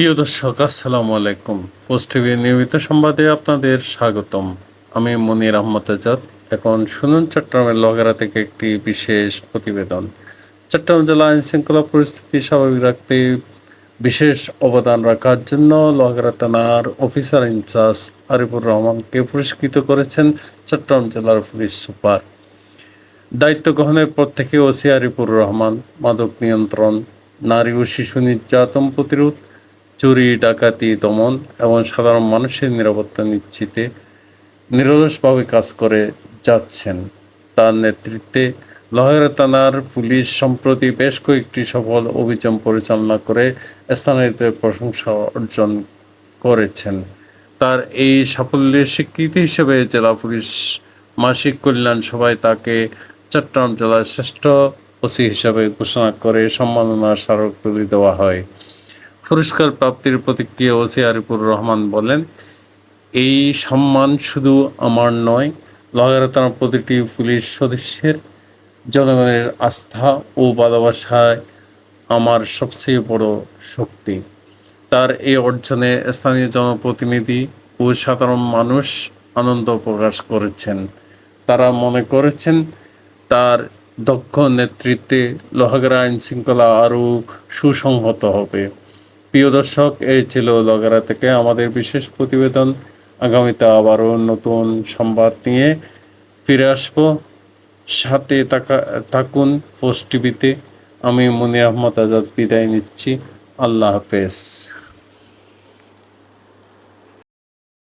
প্রিয় দর্শক, আসসালামু আলাইকুম। পোস্ট টিভি নিয়মিত সংবাদে আপনাদের স্বাগতম। আমি মনির আহমদ আজাদ। এখন শুনুন চট্টগ্রামের লগেরা থেকে একটি বিশেষ প্রতিবেদন। চট্টগ্রাম জেলা আইন শৃঙ্খলা পরিস্থিতি স্বাভাবিক রাখতে বিশেষ অবদান রাখার জন্য লগারা থানার অফিসার ইনচার্জ আরিফুর রহমানকে পুরস্কৃত করেছেন চট্টগ্রাম জেলার পুলিশ সুপার। দায়িত্ব গ্রহণের পর থেকে ওসি আরিফুর রহমান, মাদক নিয়ন্ত্রণ, নারী ও শিশু নির্যাতন প্রতিরোধ চুরি, ডাকাতি, দমন এবং সাধারণ মানুষের নিরাপত্তা নিশ্চিতে নিরলসভাবে কাজ করে যাচ্ছেন। তার নেতৃত্বে লহেরা থানার পুলিশ সম্প্রতি বেশ কয়েকটি সফল অভিযান পরিচালনা করে স্থানীয়দের প্রশংসা অর্জন করেছেন। তার এই সাফল্যের স্বীকৃতি হিসেবে জেলা পুলিশ মাসিক কল্যাণ সভায় তাকে চট্টগ্রাম জেলার শ্রেষ্ঠ ওসি হিসাবে ঘোষণা করে সম্মাননার স্মারক তুলে দেওয়া হয়। পুরস্কার প্রাপ্তির প্রতিক্রিয়া ওসি আরিফুর রহমান বলেন, এই সম্মান শুধু আমার নয় লগারা থানার প্রতিটি পুলিশ সদস্যের, জনগণের আস্থা ও ভালোবাসায় আমার সবচেয়ে বড় শক্তি। তার এই অর্জনে স্থানীয় জনপ্রতিনিধি ও সাধারণ মানুষ আনন্দ প্রকাশ করেছেন। তারা মনে করেছেন, তার দক্ষ নেতৃত্বে লোহাগড়া আইন শৃঙ্খলা আরও সুসংহত হবে। প্রিয় দর্শক, এই ছিল লগেরা থেকে আমাদের বিশেষ প্রতিবেদন। আগামীতে আবারও নতুন সংবাদ নিয়ে ফিরে আসব। সাথে থাকা, থাকুন পোস্ট টিভিতে আমি মনির আহমদ আজাদ বিদায় নিচ্ছি। আল্লাহ হাফেজ।